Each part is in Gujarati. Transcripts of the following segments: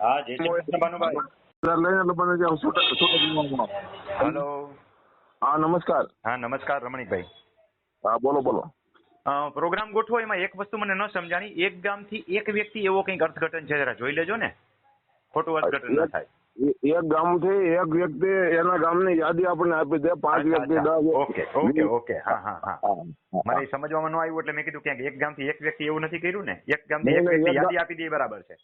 હા જય શ્રી કૃષ્ણ ભાનુભાઈ. લઈને લબને જાવ સુરત સુરત હેલો. હા નમસ્કાર. હા નમસ્કાર રમણીકભાઈ. હા બોલો બોલો. પ્રોગ્રામ ગોઠવો એમાં એક વસ્તુ મને ન સમજાણી. એક ગામથી એક વ્યક્તિ એવો કંઈક અર્થઘટન છે જરા જોઈ લેજો ને. ખોટું અર્થઘટન ના થાય. એક એક ગામથી એક વ્યક્તિ એના ગામની યાદી આપણને આપી દે પાંચ વ્યક્તિ ઓકે ઓકે ઓકે. હા હા હા. મને સમજવામાં ન આવ્યું એટલે મેં કીધું ક્યાંક એક ગામથી એક વ્યક્તિ એવું નથી કર્યું ને. એક ગામથી એક વ્યક્તિ યાદી આપી દે બરાબર છે.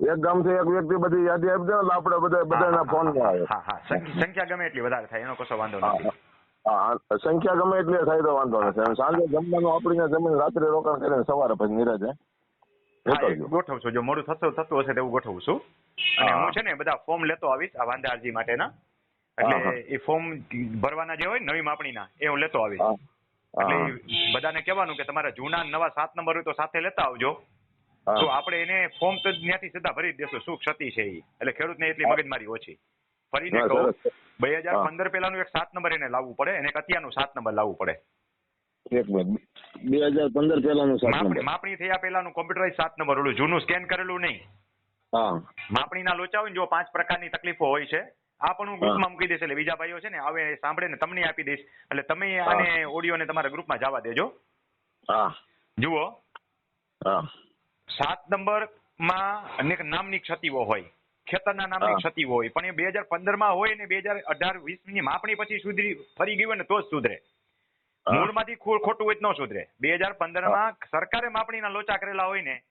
એક ગામથી એક વ્યક્તિ બધી યાદી આપી દે આપણે બધા બધાના હા, ફોન હા, આવે. હા હા. સંખ્યા ગમે એટલી વધારે થાય એનો કશો વાંધો નથી. સંખ્યા ગમે એટલી થાય તો વાંધો નથી. સાંજે જમવાનું આપણીને જમીને રાત્રે રોકાણ કરીને સવારે પછી નિરાજે. ગોઠવું છું. જો મોડું થતું થતું હશે તેવું ગોઠવું છું. અને હું. છે ને બધા ફોર્મ લેતો આવીશ આ વાંધા અરજી માટેના. એટલે એ ફોર્મ ભરવાના જે હોય નવી માપણીના એ હું લેતો આવીશ. એટલે બધાને કહેવાનું કે તમારા જૂના નવા સાત નંબર હોય તો સાથે લેતા આવજો. તો આપણે એને ફોર્મ તો ત્યાંથી સીધા ભરી દેશું શું ક્ષતિ છે એ એટલે ખેડૂતને એટલી મગજમારી ઓછી. ફરીને કહું બે હજાર. પંદર પહેલાનું એક સાત નંબર એને લાવવું પડે અને એક અત્યારનું સાત નંબર લાવવું પડે. એક મિનિટ બે હજાર પંદર પહેલાનું સાત માપણી નંબર. માપણી થયા પહેલાનું કોમ્પ્યુટરાઇઝ સાત નંબર ઓલું જૂનું સ્કેન કરેલું નહીં. હા. માપણીના લોચા હોય ને જો પાંચ પ્રકારની તકલીફો હોય છે આ પણ હું ગ્રુપમાં મૂકી દઈશ એટલે બીજા ભાઈઓ છે ને હવે સાંભળે ને તમને આપી દઈશ. એટલે તમે આને ઓડિયોને તમારા ગ્રુપમાં જવા દેજો. હા. જુઓ. હા. સાત નંબરમાં અનેક નામની ક્ષતિઓ હોય. ખેતરના નામની. ક્ષતિઓ હોય. પણ એ બે હજાર પંદરમાં હોય ને બે હજાર અઢાર વીસની માપણી પછી સુધરી ફરી ગયું હોય ને તો જ સુધરે. મૂળ મૂળમાંથી ખોટું હોય તો ન સુધરે. બે હજાર પંદરમાં સરકારે માપણીના લોચા કરેલા હોય ને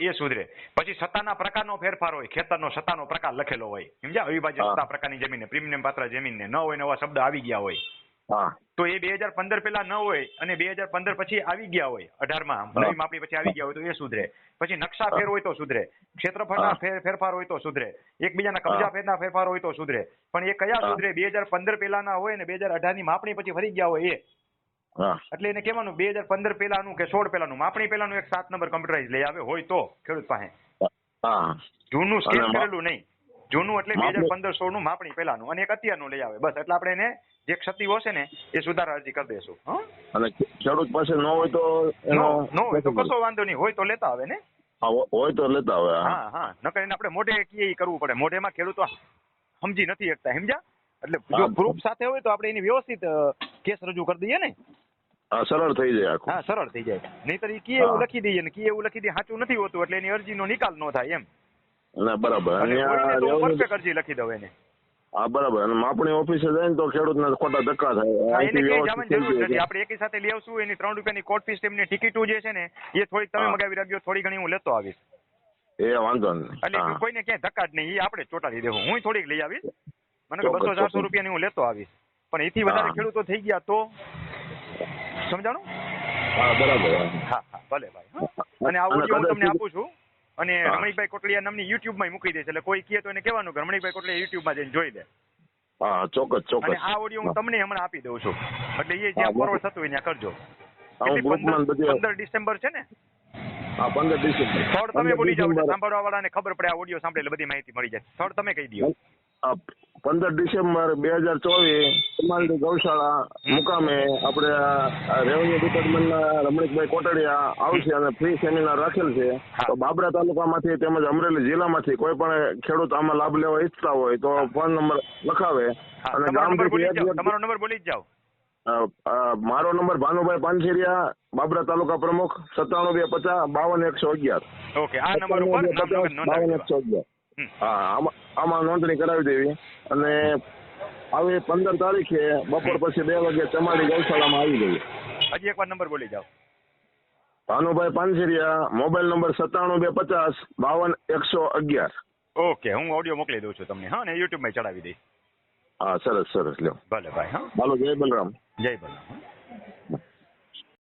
એ સુધરે. પછી સત્તાના પ્રકારનો ફેરફાર હોય. ખેતરનો સત્તાનો પ્રકાર લખેલો હોય. સમજ્યા? અવિભાજ્ય સત્તા પ્રકારની જમીન પ્રીમિયમ પાત્ર જમીનને ન હોય નવા શબ્દ આવી ગયા હોય. તો એ બે હજાર પંદર પેલા ન હોય અને બે હજાર પંદર પછી આવી ગયા હોય અઢારમાં. નવી માપણી પછી આવી ગયા હોય તો એ સુધરે. પછી નકશા ફેર હોય તો સુધરે. ક્ષેત્રફળના ફેરફાર હોય તો સુધરે. એકબીજાના કબજા ફેરના ફેરફાર હોય તો સુધરે. પણ એ કયા સુધરે? બે હજાર પંદર પેલાના હોય ને બે હજાર અઢારની માપણી પછી ફરી ગયા હોય એ. એટલે એને કહેવાનું બે હજાર પંદર પેલાનું કે સોળ પેલાનું માપણી પેલાનું એક સાત નંબર કમ્પ્યુટરાઇઝ લઈ આવે હોય તો ખેડૂત પાસે. જૂનું સ્કેન કરેલું નહીં. જૂનું એટલે બે હજાર પંદર સોળનું માપણી પેલાનું અને એક અત્યારનું લઈ આવે. બસ એટલે આપણે એને જે ક્ષતિઓ હશે ને એ સુધારા અરજી કરી દેશું. અને ખેડૂત પાસે ન હોય તો નો નો હોય તો કશો વાંધો નહીં. હોય તો લેતા આવે ને? હોય તો લેતા આવે હા. હા નકર એને આપણે મોઢે કીએ કરવું પડે. મોઢેમાં ખેડૂતો સમજી નથી શકતા સમજ્યા? એટલે જો પ્રૂફ સાથે હોય તો આપણે એની વ્યવસ્થિત કેસ રજૂ કરી દઈએ ને? સરળ થઈ જાય હા સરળ થઈ જાય. નહીતર ઈ કી એવું લખી દઈએ ને કી એવું લખી દઈએ સાચું નથી હોતું. એટલે એની અરજીનો નિકાલ ન થાય એમ. ના બરાબર. અરજી લખી દઉં એને. હા બરાબર. અને માપણી ઓફિસે જાય ને તો ખેડૂતને ખોટા ધક્કા થાય. આપણે એકી સાથે લઈ આવશું એની ત્રણ રૂપિયાની કોર્ટ ફીસ તેમની ટિકિટો જે છે ને એ થોડીક તમે મગાવી રાખજો થોડી ઘણી હું લેતો આવીશ. એ વાંધો નહીં એટલે કોઈને ક્યાંય ધક્કા જ નહીં એ આપણે ચોટાડી દેવું. હું થોડીક લઈ આવીશ. મને બસો ચારસો રૂપિયા રૂપિયાની હું લેતો આવીશ. પણ એથી વધારે ખેડૂતો થઈ ગયા તો? સમજાણું? હા બરાબર. હા હા ભલે ભાઈ. અને આ ઓડિયો હું તમને આપું છું. અને. રમણીકભાઈ કોટલિયા નામની યુટ્યુબમાં મૂકી દે એટલે કોઈ કહે તો એને કહેવાનું કે રમણીકભાઈ કોટલિયા યુટ્યુબમાં જઈને જોઈ લે. હા ચોક્કસ ચોક્કસ. અને આ ઓડિયો હું તમને હમણાં આપી દઉં છું. એટલે એ જ્યાં ફોરવર્ડ થતું હોય ત્યાં કરજો. પંદર ડિસેમ્બર છે ને? હા પંદર ડિસેમ્બર. સ્થળ તમે બોલી જાઓ સાંભળવા વાળાને ખબર પડે આ ઓડિયો સાંભળે એટલે બધી માહિતી મળી જાય. સ્થળ તમે કહી દો પંદર ડિસેમ્બર બે હજાર ચોવીસ તમારી ગૌશાળા મુકામે આપણે રેવન્યુ ડિપાર્ટમેન્ટના રમણીકભાઈ કોટડિયા આવશે અને ફ્રી સેમિનાર રાખેલ છે. તો બાબરા તાલુકામાંથી તેમજ અમરેલી જિલ્લામાંથી કોઈ પણ ખેડૂત આમાં લાભ લેવા ઈચ્છતા હોય તો ફોન નંબર લખાવે અને તમારો નંબર બોલી જ જાઓ મારો નંબર ભાનુભાઈ પાનસેરિયા બાબરા તાલુકા પ્રમુખ સત્તાણું બે પચાસ બાવન એકસો અગિયાર ઓકે આ નંબર ઉપર બાવન એકસો અગિયાર. હા આમાં આમાં નોંધણી કરાવી દેવી. અને આવી પંદર તારીખે બપોર પછી બે વાગે તમારી ગૌશાળામાં આવી ગઈ હજી એકવાર નંબર બોલી જાઓ. ભાનુભાઈ પાનસેરિયા મોબાઈલ નંબર સત્તાણું બે પચાસ બાવન એકસો અગિયાર. ઓકે હું ઓડિયો મોકલી દઉં છું તમને. હા ને યુટ્યુબમાં ચડાવી દઈશ. હા સરસ સરસ લ્યો. ભલે ભાઈ હા. હાલો જય બલરામ. જય બલરામ.